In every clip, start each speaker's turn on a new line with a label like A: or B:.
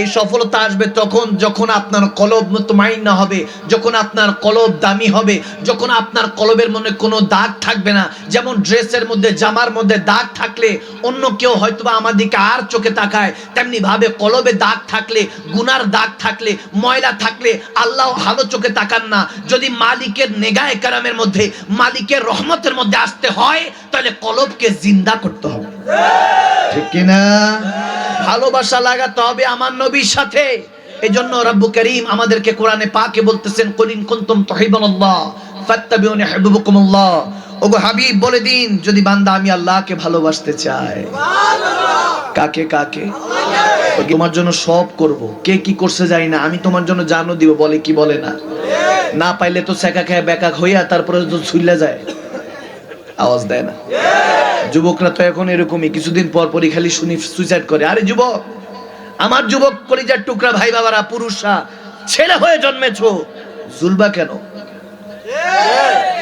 A: এই সফলতা আসবে তখন যখন আপনার কলব মুতমাইন্না হবে, যখন আপনার কলব দামি হবে, যখন আপনার কলবের মনে কোনো দাগ থাকবে না। যেমন ড্রেসের মধ্যে, জামার মধ্যে দাগ থাকলে অন্য কেউ হয়তোবা আমার দিকে আর চোখে তাকায়, তেমনি ভাবে কলবে দাগ থাকলে, গুনার দাগ থাকলে, ময়লা থাকলে আল্লাহ ভালো চোখে তাকান না। যদি মালিকের নেগায় কারামের মধ্যে, মালিকের রহমতের মধ্যে আসতে হয়, তাহলে কলবকে জিন্দা করতে হবে। ঠিক কিনা? ভালোবাসা লাগাতে হবে আমার নবীর সাথে। এই জন্য রব্বু করিম আমাদেরকে কোরআনে পাকে বলতেছেন কলিন কুনতুম তুহিবুনাল্লাহ ওগো হাবিব, বলে দিন, যদি বান্দা আমি আল্লাহকে ভালোবাসতে চাই কাকে কাকে? তোমার জন্য সব করব। কে কি করছে জানি না, আমি তোমার জন্য জানো দিব, বলে কি বলে না। না পাইলে তো সেকা খেয়ে বেকা হইয়া তারপরে তো ছুইলা যায়। আওয়াজ দেয় না। যুবকরা তো এখন এরকমই, কিছুদিন পর পরই খালি শুনি সুইসাইড করে। আরে যুবক, আমার যুবক কলিজার টুকরা ভাই বাবারা, পুরুষরা, ছেলে হয়ে জন্মেছো। ঝুলবা কেন?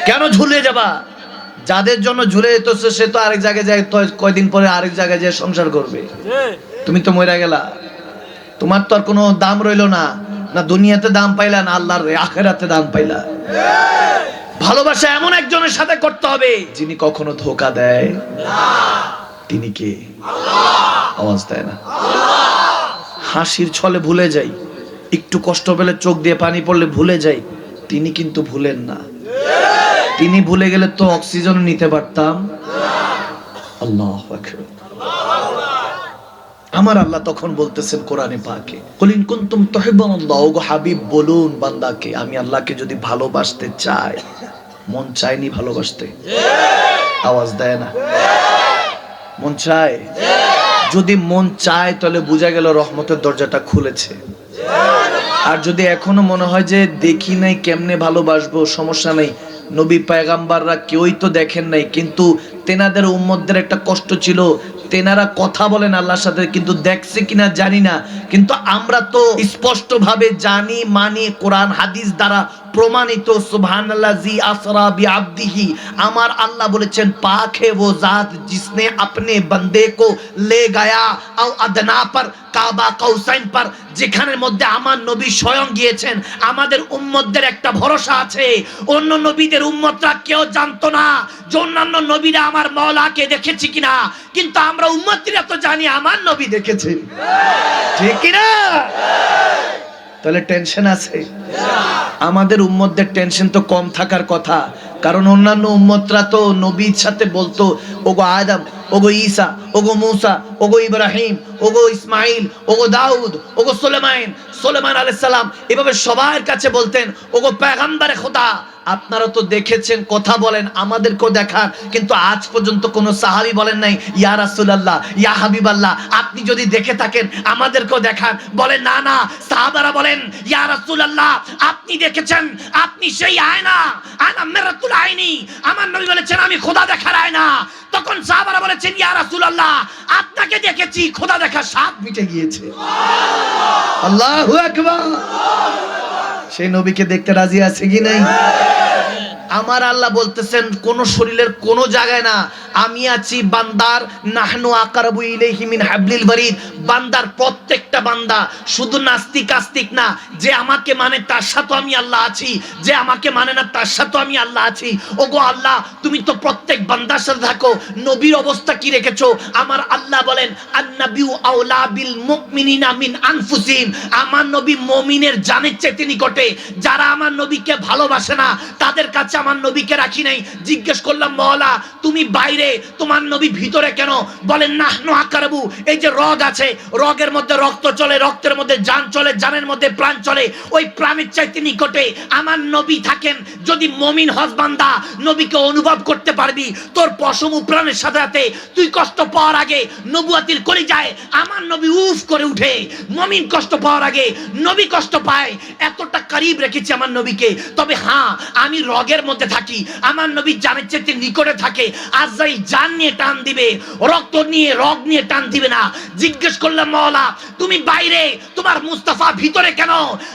A: কেন ঝুলে যাবা? যাদের জন্য ঝুলে যেত, সে তো আরেক জায়গায় যায় কয়দিন পরে আরেক জায়গায় যায় সংসার করবে। তুমি তো মরে গেলা। তোমার তো আর কোনো দাম রইল না। না দুনিয়াতে দাম পাইলা, না আল্লাহর আখেরাতে দাম পাইলা। ভালোবাসা এমন একজনের সাথে করতে হবে যিনি কখনো ধোকা দেয় তিনি কে? আওয়াজ দেয় না। হাসির ছলে ভুলে যাই। একটু কষ্ট পেলে চোখ দিয়ে পানি পড়লে ভুলে যাই। তিনি কিন্তু ভুলেন না। তিনি ভুলে গেলে তো অক্সিজেন নিতে পারতাম। আল্লাহ আমার আল্লাহ তখন বলতেছেন কোরআনে পাকে কলিন কুনতুম তুহিব্বুনাল্লাহ, ওগো হাবিব, বলুন বান্দাকে, আমি আল্লাহকে যদি ভালোবাসতে চাই, মন চায়নি ভালোবাসতে? আওয়াজ দেয় না। মন চায়? যদি মন চায়, তাহলে বোঝা গেল রহমতের দরজাটা খুলেছে। আর যদি এখনও মনে হয় যে দেখি নাই কেমনে ভালোবাসবো, সমস্যা নেই, নবী পায়গাম্বাররা কেউই তো দেখেন নাই, কিন্তু তেনাদের উম্মতদের একটা কষ্ট ছিল তেনারা কথা বলেন আল্লাহর সাথে কিন্তু দেখছে কিনা জানি না কিন্তু আমরা তো স্পষ্ট ভাবে জানি মানি কোরআন হাদিস দ্বারা প্রমাণিত সুবহানাল্লাহ জি আসরা বি আব্দিহি আমার আল্লাহ বলেছেন পাক হে वो जात जिसने अपने बंदे को ले गया और अदना पर কাবা কৌসাইন পার যেখানের মধ্যে আমার নবী স্বয়ং গিয়েছেন আমাদের উম্মতদের একটা ভরসা আছে অন্য নবীদের উম্মতরা কেউ জানতো না যে অন্যান্য নবীরা আমার মৌলাকে দেখেছি কিনা কিন্তু আমরা উম্মতিরা তো জানি, আমার নবী দেখেছে। ঠিক কিনা? তাহলে টেনশন আছে। আমাদের উম্মতদের টেনশন তো কম থাকার কথা। কারণ অন্যান্য উম্মতরা তো নবীর সাথে বলতো, ওগো আদম, ওগো ঈসা, ওগো মুসা, ওগো ইব্রাহিম, ওগো ইসমাইল ওগো দাউদ, ওগো সুলেমান সুলেমান আলাইহিস সালাম এভাবে সবার কাছে বলতেন, ওগো পেগাম্বারে খোদা আপনারা তো দেখেছেন, কথা বলেন, আমাদেরকেও দেখান। কিন্তু আজ পর্যন্ত কোনো সাহাবি বলেন নাই, ইয়া রাসূলুল্লাহ, ইয়া হাবিবাল্লাহ, আপনি যদি দেখে থাকেন, আমাদেরকেও দেখান। বলেন না না, সাহাবারা বলেন, ইয়া রাসূলুল্লাহ, আপনি দেখেছেন, আপনি সেই আয়না, আনা মেরাতুল আইনি। আমার নবী বলেছেন, আমি খোদা দেখার আয়না। তখন সাহাবারা বলেছেন, ইয়া রাসূলুল্লাহ, আপনাকে দেখেছি, খোদা দেখার স্বাদ মিটে গিয়েছে। আল্লাহু আকবার। সেই নবীকে দেখতে রাজি আছে কি নাই? আমার আল্লাহ বলতেছেন, কোন শরীরের কোন জায়গায় না, আমি আছি বান্দার, নাহনু আকারাবু ইলাইহি মিন হাবলিল বারিদ বান্দার প্রত্যেকটা বান্দা শুধু নাস্তিক আস্তিক না, যে আমাকে মানে তার সাথে আমি আল্লাহ আছি, যে আমাকে মানে না তার সাথে আমি আল্লাহ আছি। ওগো আল্লাহ, তুমি তো প্রত্যেক বান্দার সাথে থাকো, নবীর অবস্থা কি রেখেছো? আমার আল্লাহ বলেন, আন্নাবিউ আউলা বিল মুমিনিনা মিন আনফুসিহিম। আমার নবী মুমিনের জানের চাইতে নিকটে যারা আমার নবীকে ভালোবাসে না, তাদের কাছে আমার নবীকে রাখি নাই। জিজ্ঞেস করলাম, মওলা, তুমি বাইরে, তোমার নবী ভিতরে কেন? বলেন, নাহনু আকারাবু, এই যে রগ আছে, রগের মধ্যে রক্ত চলে, রক্তের মধ্যে জান চলে জানের মধ্যে প্রাণ চলে, ওই প্রাণের চাইতে নিকটে আমার নবী থাকেন। যদি মমিন হজবান্দা নবীকে অনুভব করতে পারবি, তোর পশম প্রাণের সাথে সাথে তুই কষ্ট পাওয়ার আগে নবুয়াতির করে যায় আমার নবী উফ করে উঠে। মমিন কষ্ট পাওয়ার আগে নবী কষ্ট পায়। এতটা করিব রেখেছি আমার নবীকে। তবে হ্যাঁ আমি রগের মধ্যে থাকি। আমার নবী জানের চেয়ে নিকটে থাকে। আজ যাই জান নিয়ে টান দিবে, রক্ত নিয়ে, রগ নিয়ে টান দিবে না। জিজ্ঞেস করলাম, মওলা, তুমি বাইরে, তোমার মুস্তাফা ভিতরে কেন?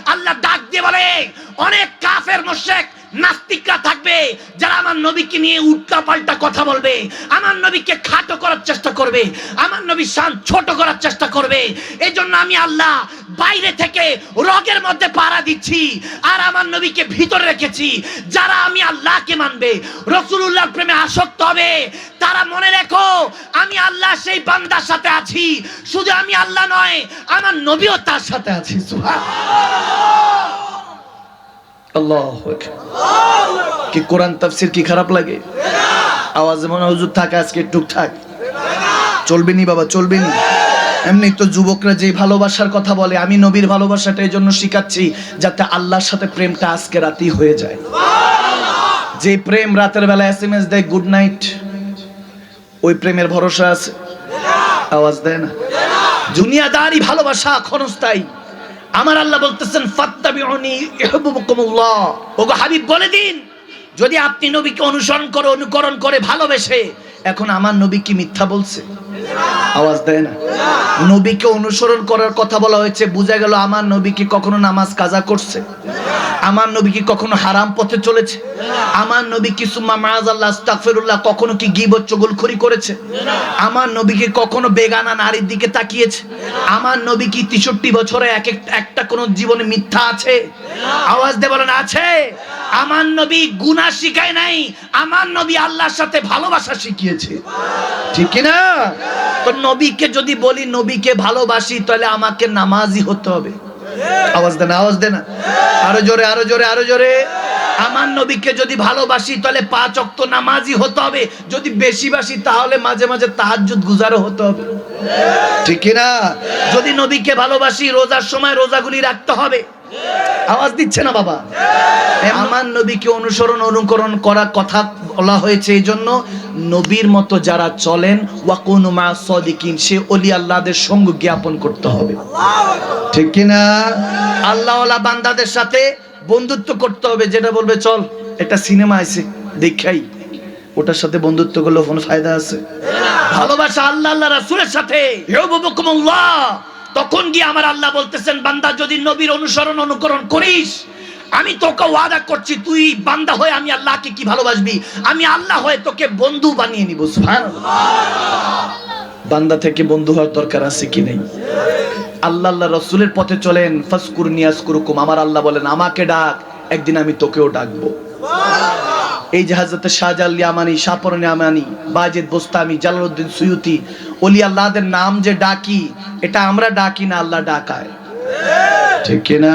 A: আল্লাহ ডাক দিয়ে বলে, অনেক কাফের, মুশরিক নাস্তিকরা থাকবে যারা আমার নবীকে নিয়ে উল্টা পাল্টা কথা বলবে। আমার নবীকে খাটো করার চেষ্টা করবে। আমার নবীর শান ছোট করার চেষ্টা করবে। এই জন্য আমি আল্লাহ বাইরে থেকে রগের মধ্যে পাড়া দিচ্ছি আর আমার নবীকে ভিতরে রেখেছি। যারা আমি আল্লাহকে মানবে রসুল্লাহর প্রেমে আসক্ত হবে, তারা মনে রেখো, আমি আল্লাহ সেই বান্দার সাথে আছি। শুধু আমি আল্লাহ নয়, আমার নবীও তার সাথে আছি। আল্লাহ কি কোরআন তাফসির কি খারাপ লাগে? আওয়াজ মনে হুজুর থাকে, আজকে টুকটাক চলবে নি বাবা চলবে নি এমনি তো যুবকরা যে ভালোবাসার কথা বলে, আমি নবীর ভালোবাসাটা এই জন্য শিখাচ্ছি যাতে আল্লাহর সাথে প্রেমটা আজকে রাতেই হয়ে যায়। যে প্রেম রাতের বেলা এস এম এস দেয়, গুড নাইট। ওই প্রেমের ভরসা আছে? আওয়াজ দেয় না? দুনিয়াদারি ভালোবাসা ক্ষণস্থায়ী। আমার আল্লাহ বলতেছেন ওগো হাবিব, বলে দিন, যদি আপনি নবীকে অনুসরণ করে, অনুকরণ করে ভালোবেসে এখন আমার নবী কি মিথ্যা বলছে? আওয়াজ দেয় না। নবীকে অনুসরণ করার কথা বলা হয়েছে, বোঝা গেল আমার নবী কি কখনো নামাজ কাজা করছে? আমার নবী কি কখনো হারাম পথে চলেছে? আমার নবী কি সুম্মা মাআজাল্লাহ আস্তাগফিরুল্লাহ, কখনো কি গীবত চুগলখড়ি করেছে? আমার নবী কি কখনো বেগানা নারীর দিকে তাকিয়েছে? আমার নবী কি 63 বছরে এক একটা একটা কোন জীবনে মিথ্যা আছে? আওয়াজ দিয়ে বলেন, আছে। আমার নবী গুনাহ শিখায় নাই, আমার নবী আল্লাহর সাথে ভালোবাসা শিখিয়েছে। ঠিক না তো নবীকে যদি বলি, নবীকে ভালোবাসি, তাহলে আমাকে নামাজি হতে হবে। আওয়াজ দেন আওয়াজ দেন। আরও জোরে আরও জোরে আরও জোরে। আমার নবীকে যদি ভালোবাসি, তাহলে পাঁচ অক্ত নামাজি হতে হবে। যদি বেশি বাসি, তাহলে মাঝে মাঝে তাহাজ্জুদ গুজারও হতে হবে। ঠিক না যদি নবীকে ভালোবাসি, রোজার সময় রোজাগুলি রাখতে হবে। আওয়াজ দিচ্ছে না বাবা? আমার নবীকে অনুসরণ অনুকরণ করা কথা বলা হয়েছে এই জন্য নবীর মতো যারা চলেন ওয়াকুনু মা সদিকিন সে অলি আল্লাহদের সঙ্গ জ্ঞাপন করতে হবে। ঠিক কিনা? আল্লাহওয়ালা বান্দাদের সাথে বন্ধুত্ব করতে হবে যেটা বলবে চল একটা সিনেমা আছে দেখাই। ওটার সাথে বন্ধুত্ব করলে কোনো ফায়দা আছে? ভালোবাসা আল্লাহ আল্লাহ রাসূলের সাথে। ইউবুকুমুল্লাহ। তখন গিয়ে আমার আল্লাহ বলতেছেন, বান্দা, যদি নবীর অনুসরণ অনুকরণ করিস, আমি তোকে ওয়াদা করছি, তুই বান্দা হয়ে আমি আল্লাহকে কি ভালোবাসবি? আমি আল্লাহ হয়ে তোকে বন্ধু বানিয়ে নিব। বান্দা থেকে বন্ধু হওয়ার দরকার আছে কি নেই? আল্লাহ আল্লাহ রসুলের পথে চলেন ফাসকুর নিয়াস কুরুকুম আমার আল্লাহ বলেন, আমাকে ডাক, একদিন আমি তোকেও ডাকবো। এই জাহাজতে শাহজাল ইয়ামানি সাপর ইয়ামানি, বাজেদ বোস্তামি, জালালউদ্দিন সুয়ুতি অলি আল্লাহদের নাম যে ডাকি, এটা আমরা ডাকি না, আল্লাহ ডাকায়। ঠিক কিনা?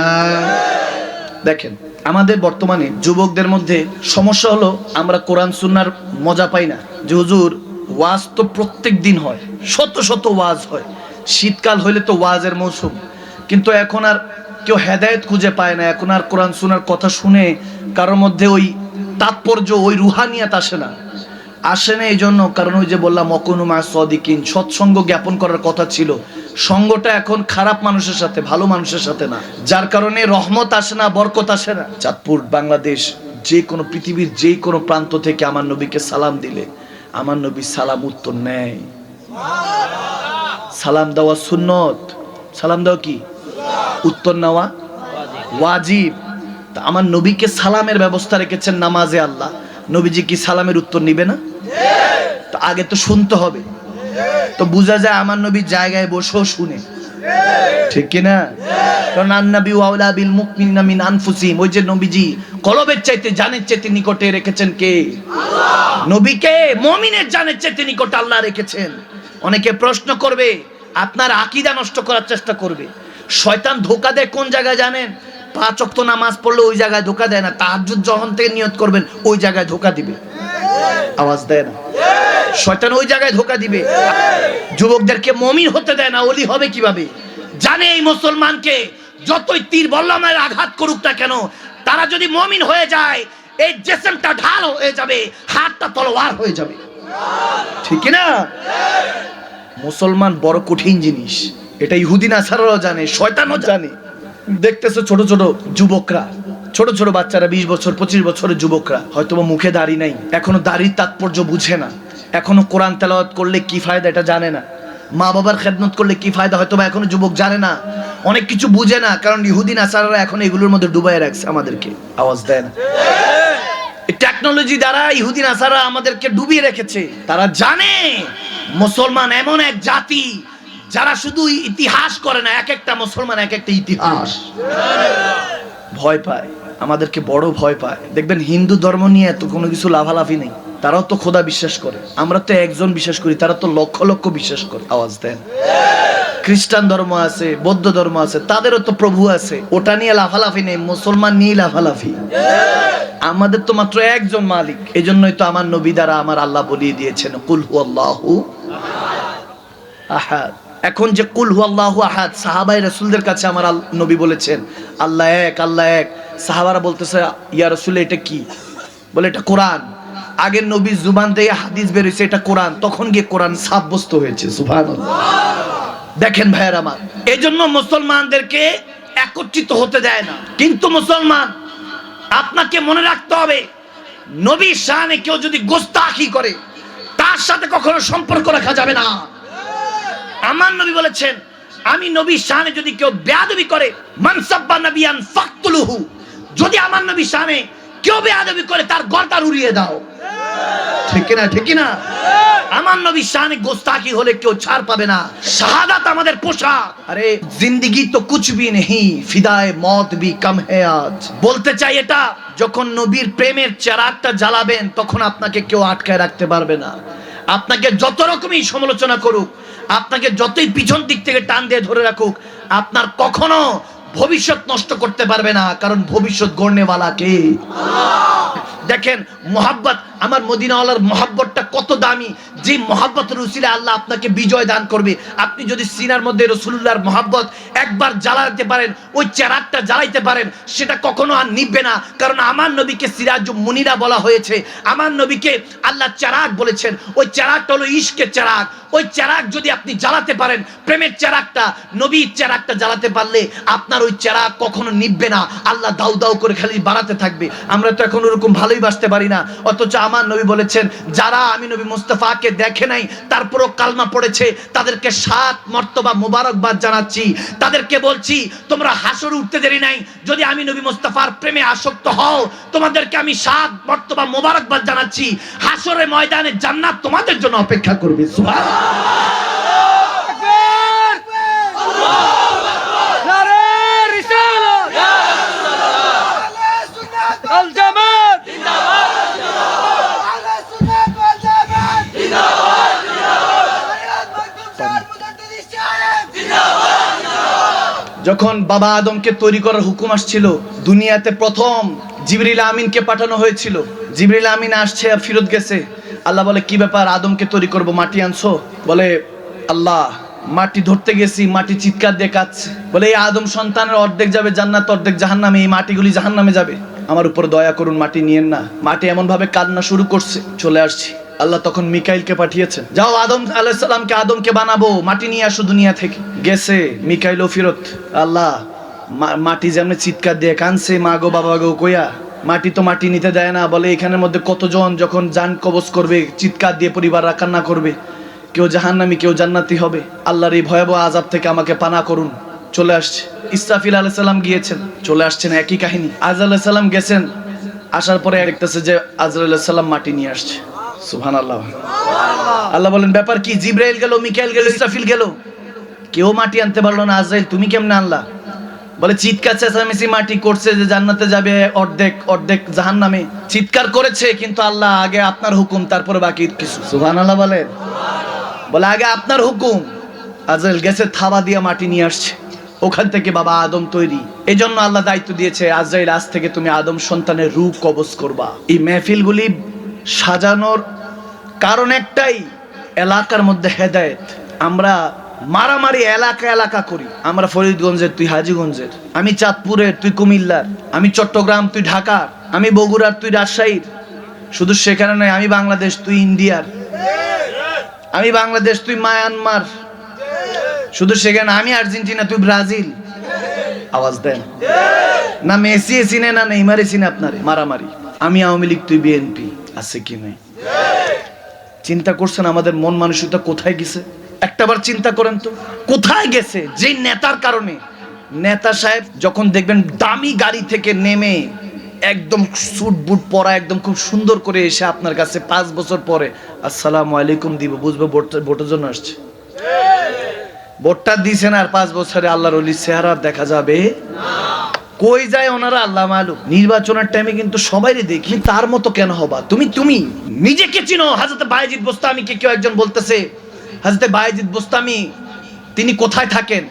A: দেখেন, আমাদের বর্তমানে যুবকদের মধ্যে সমস্যা হলো আমরা কোরআন, সুন্নার মজা পাই না। যে হুজুর, ওয়াজ তো প্রত্যেক দিন হয়, শত শত ওয়াজ হয়। শীতকাল হইলে তো ওয়াজের মৌসুম। কিন্তু এখন আর কেউ হেদায়েত খুঁজে পায় না, এখন আর কোরআন সুনার কথা শুনে কারোর মধ্যে ওই তাৎপর্য ওই রুহানিয়াত আসে না। আসে না এই জন্য কারণ ওই যে বললাম অকনুমা সদিকিন, সৎসঙ্গ জ্ঞাপন করার কথা ছিল। সঙ্গটা এখন খারাপ মানুষের সাথে, ভালো মানুষের সাথে না। যার কারণে রহমত আসে না, বরকত আসে না। চাঁদপুর, বাংলাদেশ, যে কোনো পৃথিবীর যে কোনো প্রান্ত থেকে আমার নবীকে সালাম দিলে আমার নবী সালাম উত্তর নেয়। সালাম দেওয়া সুন্নত। সালাম দেওয়া কি? উত্তর নেওয়া ওয়াজিব। তা আমার নবীকে সালামের ব্যবস্থা রেখেছেন নামাজে আল্লাহ। নবীজি কি সালামের উত্তর নিবে না? তো আগে তো শুনতে হবে। তো বোঝা যায় আমার নবী জায়গায় বসেও শুনে। ঠিক কি না কারণ আন্নাবি ওয়াউলা বিল মিন ওই যে নবীজি কলবের চাইতে জানের চাইতে নিকটে রেখেছেন কে? নবীকে মুমিনের জানের চাইতে নিকটে আল্লাহ রেখেছেন। অনেকে প্রশ্ন করবে আপনার আকিদা নষ্ট করার চেষ্টা করবে। শয়তান ধোকা দেয় কোন জায়গায় জানেন? পাঁচ ওয়াক্ত নামাজ পড়লে ওই জায়গায় ধোকা দেয় না। তাহাজ্জুদ যখন থেকে নিয়ত করবেন, ওই জায়গায় ধোকা দিবে। আওয়াজ দেয় না। শয়তান ওই জায়গায় ধোকা দিবে। যুবকদেরকে মমিন হতে দেয় না, ওলি হবে কীভাবে? জানে এই মুসলমানকে, যতই তীর বল্লমের আঘাত করুক না কেন, তারা যদি মমিন হয়ে যায়, এই জেসেমটা ঢাল হয়ে যাবে, হাতটা তলোয়ার হয়ে যাবে। ঠিক না মুসলমান বড় কঠিন জিনিস। এটা ইহুদিন আসারাও জানে, শয়তানও জানে। দেখতেছো ছোট ছোট যুবকরা, ছোট ছোট বাচ্চারা, বিশ বছর, পঁচিশ বছরের যুবকরা। হয়তো মুখে দাড়ি নাই, এখনও দাড়ির তাৎপর্য বুঝে না। এখনও কোরআন তেলাওয়াত করলে কি ফায়দা এটা জানে না। মা বাবার খেদমত করলে কি ফায়দা হয়তো বা এখনও যুবক জানে না। অনেক কিছু বুঝে না, কারণ ইহুদিন আসারারা এখন এগুলোর মধ্যে ডুবাই রাখছে আমাদেরকে। আওয়াজ দেয় না টেকনোলজি দ্বারা ইহুদি নাসারা আমাদেরকে ডুবিয়ে রেখেছে। তারা জানে, মুসলমান এমন এক জাতি যারা শুধু ইতিহাস করে না এক একটা মুসলমান এক একটা ইতিহাস। ভয় পায়, আমাদেরকে বড় ভয় পায়। দেখবেন, হিন্দু ধর্ম নিয়ে এত কোনো কিছু লাভালাভি নেই। তারাও তো খোদা বিশ্বাস করে। আমরা তো একজন বিশ্বাস করি, তারা তো লক্ষ লক্ষ বিশ্বাস করে। আওয়াজ দেন। খ্রিস্টান ধর্ম আছে, বৌদ্ধ ধর্ম আছে, তাদেরও তো প্রভু আছে। ওটা নিয়ে লাফালাফি নেই, মুসলমান নিয়ে লাফালাফি। আমাদের তো মাত্র একজন মালিক। এই জন্যই তো আমার নবী দ্বারা আমার আল্লাহ বলিয়ে দিয়েছেন, কুল হু আল্লাহু আহাদ। এখন যে কুল হু আল্লাহু আহাদ, সাহাবাই রসুলদের কাছে আমার নবী বলেছেন, আল্লাহ এক আল্লাহ এক। সাহাবারা বলতেছে, ইয়া রাসূল, এটা কি? বলে, এটা কোরআন। আগের নবীর জুবান থেকে হাদিস বেরিয়েছে এটা কোরআন। তখন গিয়ে কোরআন সাব্যস্ত হয়েছে, সুবহানাল্লাহ। দেখেন ভাইয়ের আমার এই জন্য মুসলমানদেরকে একত্রিত হতে দেয় না। কিন্তু মুসলমান, আপনাকে মনে রাখতে হবে নবী শানে কেউ যদি গোস্তাখি করে, তার সাথে কখনো সম্পর্ক রাখা যাবে না। আমার নবী বলেছেন, আমি নবীর শানে যদি কেউ বেয়াদবি করে, মানসাব্বা নবিয়ান ফাকতুলুহু। যদি আমার নবীর শানে কেউ বেয়াদবি করে, তার গর্দান উড়িয়ে দাও। ঠিক না ঠিক না আমার নবী গোস্তাকি হলে কেউ ছাড় পাবে না। শাহাদাত আমাদের পোশাক। আরে, জিন্দিগি তো কুছ ভি নেহি, ফিদায়ে মত ভি কম হে আজ। বলতে চাই এটা, যখন নবীর প্রেমের চারাকটা জ্বালাবেন, তখন আপনাকে কেউ আটকায় রাখতে পারবে না। আপনাকে যত রকমই সমালোচনা করুক, আপনাকে যতই পিছন দিক থেকে টান দিয়ে ধরে রাখুক, আপনার কখনো ভবিষ্যৎ নষ্ট করতে পারবে না, কারণ ভবিষ্যৎ গড়নেওয়ালা কে? দেখেন, মোহাব্বত আমার মদিনাওয়ালার মহাব্বতটা কত দামি? যে মহাব্বতের উসিলে আল্লাহ আপনাকে বিজয় দান করবে। আপনি যদি সিনার মধ্যে রসুল্লাহর মহাব্বত একবার জ্বালাতে পারেন, ওই চেরাকটা জ্বালাইতে পারেন, সেটা কখনো আর নিবে না। কারণ আমার নবীকে সিরাজ মুনিরা বলা হয়েছে। আমার নবীকে আল্লাহ চেরাক বলেছেন। ওই চেরাকটা হলো ইশকের চেরাক ওই চেরাক যদি আপনি জ্বালাতে পারেন, প্রেমের চেরাকটা নবীর চেরাকটা জ্বালাতে পারলে আপনার ওই চেরাক কখনো নিববে না। আল্লাহ দাউ দাউ করে খালি বাড়াতে থাকবে। আমরা তো এখন ওরকম ভালোই বাসতে পারি না। অথচ আমার নবী বলেছেন, যারা আমি নবী মুস্তাফাকে দেখে নাই, তারপরও কালমা পড়েছে, তাদেরকে সাত মর্তবা মোবারকবাদ জানাচ্ছি। তাদেরকে বলছি, তোমরা হাসর উঠতে দেরি নাই, যদি আমি নবী মুস্তফার প্রেমে আসক্ত হও, তোমাদেরকে আমি সাত মর্তবা মোবারকবাদ জানাচ্ছি। হাসরে ময়দানে জান্নাত তোমাদের জন্য অপেক্ষা করবে। সুবহানাল্লাহ। যখন বাবা আদমকে তৈরি করার হুকুম আসছিল, দুনিয়াতে প্রথম জিবরিল আমিনকে পাঠানো হয়েছিল। জিবরিল আমিন আসছে আর ফিরত গেছে। আল্লাহ বলে, কি ব্যাপার আদমকে তৈরি করব? মাটি আনছো? বলে, আল্লাহ, মাটি ধরতে গেছি, মাটি চিৎকার দিয়ে কাঁদছে। বলে, এই আদম সন্তানের অর্ধেক যাবে জান্নাত, অর্ধেক জাহান্নামে, এই মাটিগুলি জাহান্নামে যাবে। আমার উপর দয়া করুন, মাটি নিয়েন না। মাটি এমন ভাবে কান্না শুরু করছে। চলে আসছি। আল্লাহ তখন মিকাইলকে পাঠিয়েছেন যাও, আদম আলাইসাল্লামকে আদমকে বানাবো, মাটি নিয়ে আসো দুনিয়া থেকে। গেছে, মিকাইলও ফিরত। আল্লাহ মাটি যেমন চিৎকার দিয়ে কানছে, মা গো, বাবা গো, কইয়া, মাটি তো মাটি নিতে দেয় না, বলে এখানের মধ্যে কতজন যখন যান কবজ করবে, চিৎকার দিয়ে পরিবার কান্না করবে, কেউ জাহান্নামি, কেউ জান্নাতি হবে। আল্লাহর এই ভয়াবহ আজাব থেকে আমাকে পানা করুন। চলে আসছে। ইসরাফিল আলাইসাল্লাম গিয়েছেন। চলে আসছেন একই কাহিনী। আজ আলাইসাল্লাম গেছেন, আসার পরে দেখতেছে যে আজরাইল সাল্লাম মাটি নিয়ে আসছে। সুবহান আল্লাহ আল্লাহ বলেন, ব্যাপার কি? জিব্রাইল গেল, মিকাইল গেল, ইসরাফিল গেল। কেউ মাটি আনতে পারল না, আজরাইল, তুমি কেমনে আনলা? বলে, চিৎকার, চেঁচামেচি মাটি করছে যে জান্নাতে যাবে অর্ধেক অর্ধেক জাহান্নামে। চিৎকার করেছে, কিন্তু আল্লাহ আগে আপনার হুকুম, তারপরে বাকি কিছু। সুহান আল্লাহ বলেন। বলে, আগে আপনার হুকুম। আজরাইল গেছে, থাবা দিয়ে মাটি নিয়ে আসছে। ওখান থেকে বাবা আদম তৈরি। এই জন্য আল্লাহ দায়িত্ব দিয়েছে, আজরাইল, আজ থেকে তুমি আদম সন্তানের রূপ কবজ করবা। এই মেহফিলগুলি সাজানোর কারণ একটাই, এলাকার মধ্যে হেদায়েত। আমরা মারামারি এলাকা এলাকা করি। আমরা ফরিদগঞ্জের, তুই হাজিগঞ্জের। আমি চাঁদপুরের, তুই কুমিল্লার। আমি চট্টগ্রাম, তুই ঢাকার। আমি বগুড়ার, তুই রাজশাহীর। শুধু সেখানে নয়, আমি বাংলাদেশ, তুই ইন্ডিয়ার। আমি বাংলাদেশ, তুই মায়ানমার। শুধু সেখানে, আমি আর্জেন্টিনা, তুই ব্রাজিল। আওয়াজ দেন। না, মেসি চিনে না, নেইমারে চিনে আপনারে, মারামারি। আমি আওয়ামী লীগ, তুই বিএনপি। আছে কি নাই? চিন্তা করছেন আমাদের মন মানসিকতা কোথায় গেছে? একটাবার চিন্তা করেন তো, কোথায় গেছে? যে নেতার কারণে। নেতা সাহেব যখন দেখবেন দামি গাড়ি থেকে নেমে একদম স্যুট বুট পরা, একদম খুব সুন্দর করে এসে আপনার কাছে পাঁচ বছর পরে, আসসালামু আলাইকুম দিব, বুঝবে ভোট, ভোটের জন্য আসছে। ভোটটা দিছেন আর পাঁচ বছরে আল্লাহর অলির চেহারা দেখা যাবে। কই যায় ওনারা? আল্লাহ মালুম নির্বাচনের টাইমে কিন্তু সবাই দেখি। তার মতো কেন হবা? তুমি তুমি। নিজেকে চিনো। হাজরতে বাইজিদ বোস্তামিকে কেউ একজন বলতেছে হাজরতে বাইজিদ বোস্তামি তিনি কোথায় থাকেন?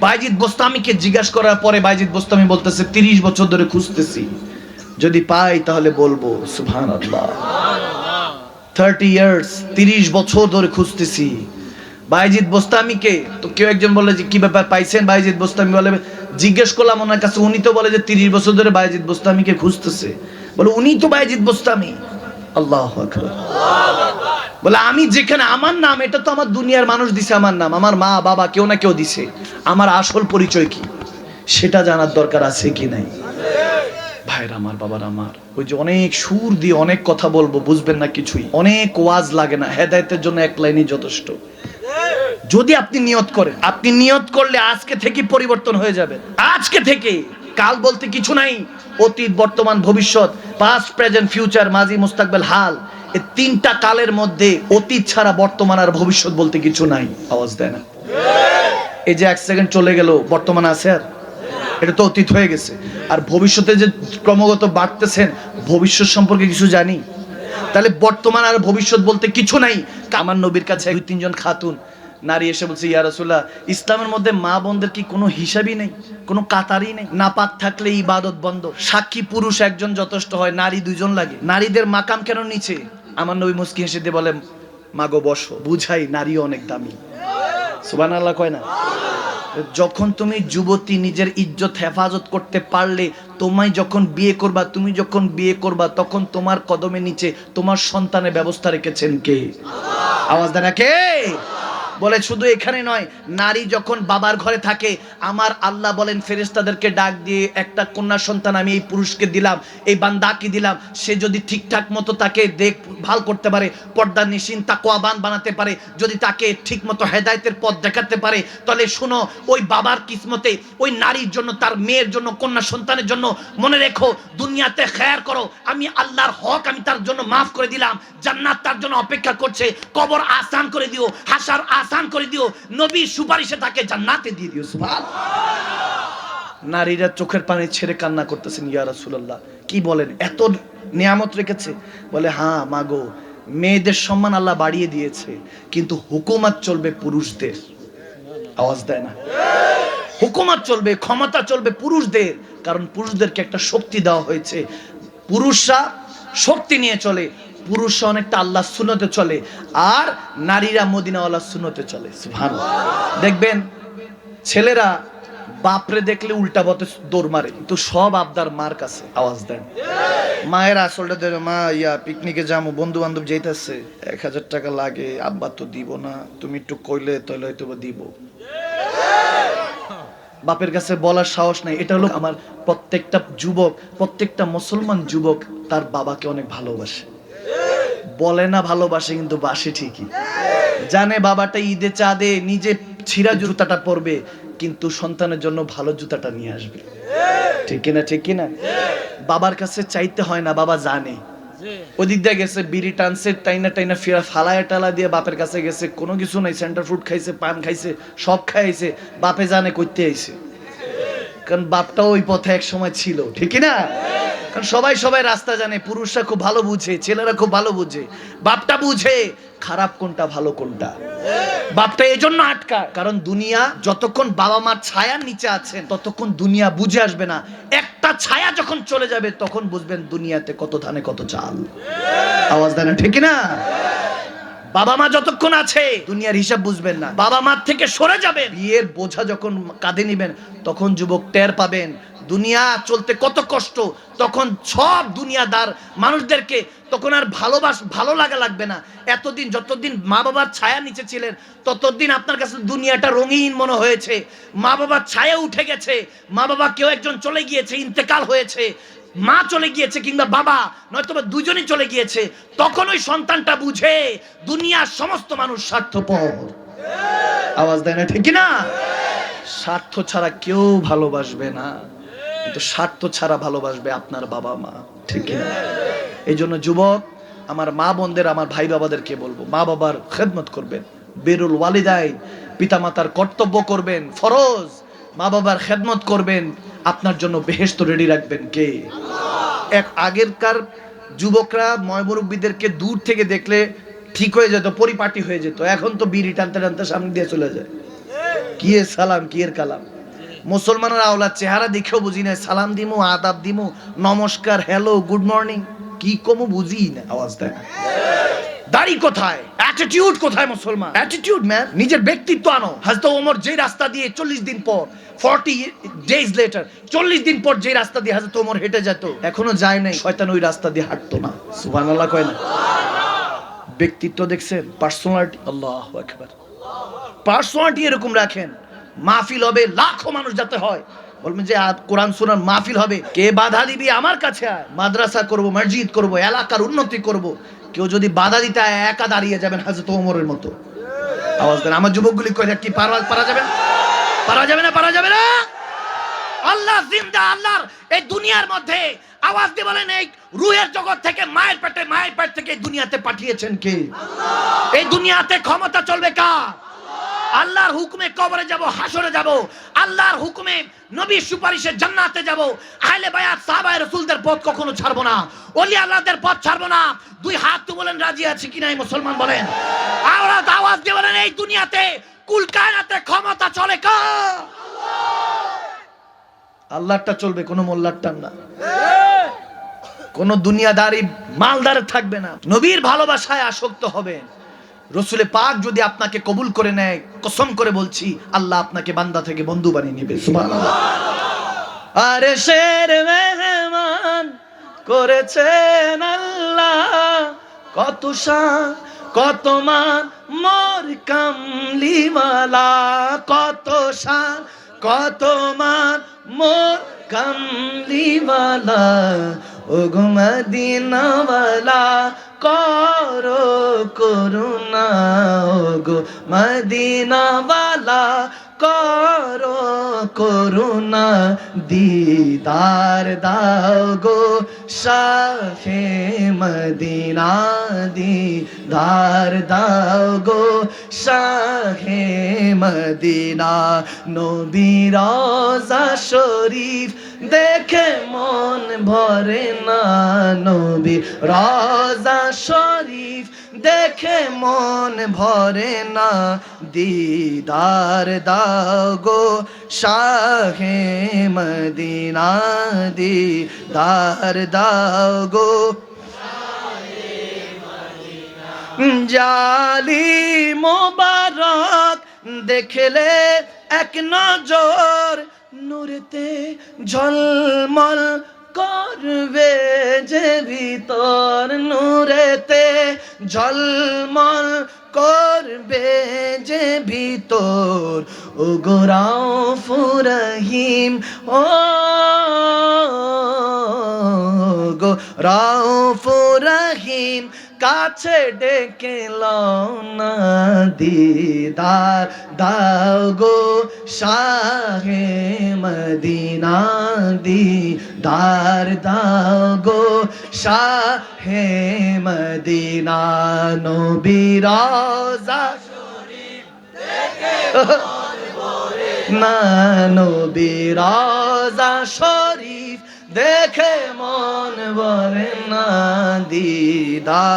A: বাইজিদ বোস্তামিকে জিজ্ঞাসা করার পরে বাইজিদ বোস্তামি বলতেছে তিরিশ বছর ধরে খুঁজতেছি। যদি পাই তাহলে বলব সুবহান আল্লাহ থার্টি ইয়ার্স তিরিশ বছর ধরে খুঁজতেছি। বাইজিদ বোস্তামিকে তো কেউ একজন বলে যে, কি ব্যাপার পাইছেন বাইজিদ বোস্তামি? বলে, জিজ্ঞেস করলাম ওনার কাছে। উনি তো বলে যে, তিরিশ বছর ধরে বাইজিদ বোস্তামিকে খুঁজতেছে। বলে, উনি তো বাইজিদ বোস্তামি। আল্লাহ বলে, আমি যেখানে, আমার নাম, এটা তো আমার দুনিয়ার মানুষ দিছে আমার নাম। আমার মা, বাবা কেউ না কেউ দিছে। আমার আসল পরিচয় কি? সেটা জানার দরকার আছে কি নাই? ভাইরা আমার, বাবার আমার, ওই যে অনেক সুর দিয়ে অনেক কথা বলব, বুঝবেন না কিছুই। অনেক ওয়াজ লাগে না, হেদায়েতের জন্য এক লাইনই যথেষ্ট। যদি আপনি নিয়ত করেন, আপনি নিয়ত করলে আজকে থেকে পরিবর্তন হয়ে যাবে। আজকে থেকে, কাল বলতে কিছু নাই, অতীত, বর্তমান, ভবিষ্যৎ পাস্ট প্রেজেন্ট ফিউচার মাজি, মুস্তাকবেল, হাল। এই তিনটা কালের মধ্যে অতীত ছাড়া বর্তমান আর ভবিষ্যৎ বলতে কিছু নাই। আওয়াজ দেয় না? এই যে এক সেকেন্ড চলে গেল, বর্তমান আছে আর? এটা তো অতীত হয়ে গেছে। আর ভবিষ্যতে যে ক্রমাগত বাড়তেছেন, ভবিষ্যৎ সম্পর্কে কিছু জানি? তাহলে বর্তমান আর ভবিষ্যৎ বলতে কিছু নাই। আমার নবীর কাছে দুই, তিনজন খাতুন নারী এসে বলছে, ইয়া রাসূলুল্লাহ, ইসলামের মধ্যে মা বোনদের কি কোনো হিসাবই নেই? কোনো কাতারই নেই? নাপাক থাকলে ইবাদত বন্ধ। সাক্ষী পুরুষ একজন যথেষ্ট হয়, নারী দুইজন লাগে। নারীদের মাকাম কেন নিচে? আমার নবী মুস্কি হেসে দিয়ে বলে মাগো, বসো, বুঝাই নারী অনেক দামি। সুবহানাল্লাহ কয় না? যখন তুমি যুবতী, নিজের ইজ্জত, হেফাজত করতে পারলে, তোমায় যখন বিয়ে করবা, তুমি যখন বিয়ে করবা, তখন তোমার কদমে নিচে তোমার সন্তানের ব্যবস্থা রেখেছেন কে? আওয়াজ দেয় না কে বলে, শুধু এখানে নয়, নারী যখন বাবার ঘরে থাকে, আমার আল্লাহ বলেন, ফেরেশতাদেরকে ডাক দিয়ে একটা কন্যা সন্তান আমি এই পুরুষকে দিলাম, এই বান্দাকে দিলাম, সে যদি ঠিকঠাক মতো তাকে দেখ, ভালো করতে পারে, পর্দা নিশিন তাকোয়াবান বানাতে পারে, যদি তাকে ঠিক মতো হেদায়তের পথ দেখাতে পারে, তাহলে শোনো, ওই বাবার কিসমতে, ওই নারীর জন্য, তার মেয়ের জন্য, কন্যা সন্তানের জন্য মনে রেখো, দুনিয়াতে খেয়ার করো, আমি আল্লাহর হক আমি তার জন্য মাফ করে দিলাম, জান্নাত তার জন্য অপেক্ষা করছে, কবর আসান করে দিও, হাসার আসান করে দিও, নবীর সুপারিশে তাকে জান্নাতে দিয়ে দিও, সুবহান। নারীরা চোখের পানি ছেড়ে কান্না করতেছেন, ইয়া রাসূলুল্লাহ। কি বলেন? এত নিয়ামত রেখেছে। বলে হ্যাঁ মাগো মেয়েদের সম্মান আল্লাহ বাড়িয়ে দিয়েছে, কিন্তু হুকুমাত চলবে পুরুষদের। আওয়াজ দেয় না। হুকুমাত চলবে, ক্ষমতা চলবে পুরুষদের, কারণ পুরুষদেরকে একটা শক্তি দেওয়া হয়েছে। পুরুষরা শক্তি নিয়ে চলে পুরুষরা অনেকটা আল্লাহ সুনতে চলে, আর নারীরা মদিনা মদিনাওয়ালা সুনতে চলে ভালো দেখবেন, ছেলেরা বাপরে দেখলে উল্টা পথে দৌড় মারে, কিন্তু সব আবদার মার কাছে আওয়াজ দেন। মায়ের আসলটা দেবে মা, ইয়া পিকনিকে যাব বন্ধু বান্ধব যেতেছে এক হাজার টাকা লাগে, আব্বা তো দিব না, তুমি একটু কইলে তাহলে হয়তো দিব। বাপের কাছে বলার সাহস নাই, এটা হলো আমার প্রত্যেকটা যুবক, প্রত্যেকটা মুসলমান যুবক তার বাবাকে অনেক ভালোবাসে। বলে না, ভালোবাসে, কিন্তু বাসে ঠিকই। জানে বাবাটা ঈদে চাঁদে নিজে ছিঁড়া জুতাটা পরবে, কিন্তু সন্তানের জন্য ভালো জুতাটা নিয়ে আসবে। ঠিক কিনা ঠিক কিনা? বাবার কাছে চাইতে হয় না, বাবা জানে। ওদিক দিয়ে গেছে, বিড়ি টানছে, টাইনা টাইনা ফিরা ফালায় টালা দিয়ে বাপের কাছে গেছে, কোনো কিছু নাই, সেন্টার ফ্রুট খাইছে, পান খাইছে, সব খাইছে, বাপে জানে করতে আইছে। কারণ বাপটাও ওই পথে এক সময় ছিল, ঠিক না কারণ সবাই সবাই রাস্তা জানে, পুরুষরা খুব ভালো বুঝে, ছেলেরা খুব ভালো বুঝে। বাপটা বুঝে, খারাপ কোনটা, ভালো কোনটা। বাপটা এজন্য আটকা, কারণ দুনিয়া যতক্ষণ বাবা মার ছায়ার নিচে আছেন, ততক্ষণ দুনিয়া বুঝে আসবে না। একটা ছায়া যখন চলে যাবে, তখন বুঝবেন দুনিয়াতে কত ধানে কত চাল। আওয়াজ দেয় না, ঠিক না বাবা মা যতক্ষণ আছে দুনিয়ার হিসাব বুঝবেন না। বাবা মার থেকে সরে যাবে বিয়ের বোঝা যখন কাঁধে নিবেন তখন যুবক টের পাবেন। দুনিয়া চলতে কত কষ্ট তখন সব দুনিয়াদার মানুষদেরকে তখন আর ভালোবাস ভালো লাগা লাগবে না। এতদিন যতদিন মা বাবার ছায়া নিচে ছিলেন ততদিন আপনার কাছে দুনিয়াটা রঙিন মনে হয়েছে। মা বাবার ছায়া উঠে গেছে মা বাবা কেউ একজন চলে গিয়েছে ইন্তেকাল হয়েছে। মা চলে গিয়েছে কিংবা বাবা নয়তো বা দুজনই চলে গিয়েছে, তখন ওই সন্তানটা বুঝে দুনিয়ার সমস্ত মানুষ স্বার্থপর। আওয়াজ দেয় না ঠিক না স্বার্থ ছাড়া কেউ ভালোবাসবে না। কিন্তু স্বার্থ ছাড়া ভালোবাসবে আপনার বাবা মা। ঠিক কিনা? এই জন্য যুবক, আমার মা বোনদের, আমার ভাই বাবাদেরকে বলব, মা বাবার খেদমত করবেন। বেরুল ওয়ালিদাইন, পিতামাতার কর্তব্য করবেন, ফরজ। মা বাবার খেদমত করবেন, আপনার জন্য বেহেস্ত রেডি রাখবেন কে? এক আগেরকার যুবকরা ময়মুরব্বীদেরকে দূর থেকে দেখলে ঠিক হয়ে যেত, পরিপাটি হয়ে যেত। এখন তো বিড়ি টানতে টানতে সামনে দিয়ে চলে যায়। কি এর সালাম, কি এর কালাম? মুসলমানের আওলাদ চেহারা দেখেও বুঝি না সালাম দিমু, আদাব দিমু, নমস্কার হ্যালো গুড মর্নিং কি কমু বুঝি না, আওয়াজ দেয়। দাড়ি কোথায়? অ্যাটিটিউড কোথায় মুসলমান? অ্যাটিটিউড ম্যান নিজের ব্যক্তিত্ব আনো। হযরত ওমর যে রাস্তা দিয়ে 40 দিন পর 40 ডেজ লেটার 40 দিন পর যে রাস্তা দিয়ে হযরত ওমর হেঁটে যেত এখনও যায় নাই শয়তান ওই রাস্তা দিয়ে হাঁটতো না। সুবহানাল্লাহ কয় না? ব্যক্তিত্ব দেখছেন? পার্সোনালিটি আল্লাহু আকবার। পার্সোনালিটি এরকম রাখেন মাহফিল হবে লাখো মানুষ যাতে হয়। বলবেন যে কোরআন শোনার মাহফিল হবে। কে বাধা দিবি আমার কাছে আয়। মাদ্রাসা করব মসজিদ করব এলাকার উন্নতি করব। কেউ যদি বাধা দিতে একা দাঁড়িয়ে যাবেন হাজরত ওমরের মতো। আওয়াজ দেন, আমার যুবকগুলি কয়ে কি পারা পারা যাবে? পারা যাবে না, পারা যাবে না? আল্লাহ জিন্দা, আল্লাহর এই দুনিয়ার মধ্যে আওয়াজ দিয়ে বলেন, এই রুহের জগৎ থেকে মায়ের পেটে মায়ের পেট থেকে দুনিয়াতে পাঠিয়েছেন কে? এই দুনিয়াতে ক্ষমতা চলবে কার? আল্লাহর হুকুমে কবরে যাব হাসরে যাব। আল্লাহর হুকুমে নবীর সুপারিশে জান্নাতে যাব। আহলে বায়াত সাহাবায়ে রাসূলদের পথ কখনো ছাড়বো না। ওলি আল্লাহদের পথ ছাড়বো না। দুই হাত তো বলেন, রাজি আছি কি নাই মুসলমান বলেন? আওয়াজ আওয়াজ দিয়ে বলেন, এই দুনিয়াতে কুল কায়নাতে ক্ষমতা চলে কার আল্লাহরটা চলবে, কোনো মোল্লারটার না। কোন দুনিয়াদারি মালদার থাকবে না। নবীর ভালোবাসায় আসক্ত হবেন। রসুলে পাক যদি আপনাকে কবুল করে নেয়, কসম করে বলছি, আল্লাহ আপনাকে বান্দা থেকে বন্ধু বানিয়ে নেবে আরে শের মেহমান করেছেন আল্লাহ, কত শান কত মান মোর কামলিওয়ালা, কত শান কত মান মোর কামলিওয়ালা ও গো মদিনাওয়ালা করো করুণা ও গো মদিনাওয়ালা করো করুণা দিদার দাও গো শাহে মদিনা দিদার দাও গো শাহে মদিনা। নবীরাজা শরীফ দেখে মন ভরে না নবী রাজা শরীফ। দেখে মন ভরে না। দিদার দাও গো শাহে মদিনা, দিদার দাও গো জালি মোবারক দেখলে এক নজর, নূরেতে ঝলমল করবে যে ভিতর নূরেতে ঝলমল করবে যে ভিতর। ও গোরাও ফুরহিম ও গো রাউফুরহিম কাছে ডেকে না দিদার, দাও গো শাহে মদিনা দিদার, দাও গো শাহে মদিনা নবীরাজা নানো বিরাজা শরীফ দেখে মন বলে না দিদা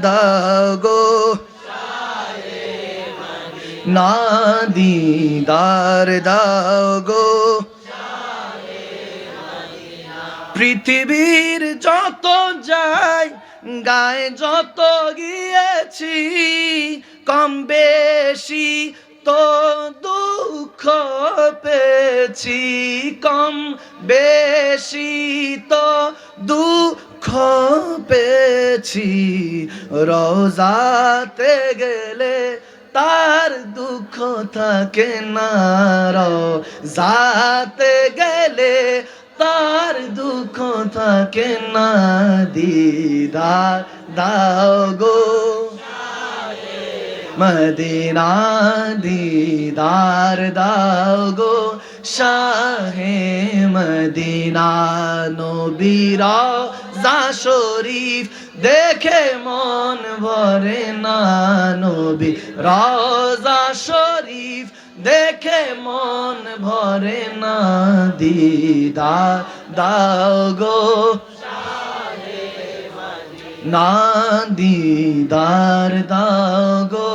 A: দাগো না দিদার দাগো পৃথিবীর যত যাই, গায়ে যত গিয়েছি, কম বেশি তো দুঃখ পেয়েছি, কম বেশি তো দুঃখ পেয়েছি। রোজাতে গেলে তার দুঃখ থাকে না, রোজাতে গেলে তার দুঃখ থাকে না। দিদার দাও গো মদিনা দিদার দাও গো শাহে মদিনা নবীরা যা শরীফ দেখে মন ভরে না নবী রাজা শরীফ দেখে মন ভরে না দিদা দাও গো না দিদার দাগো।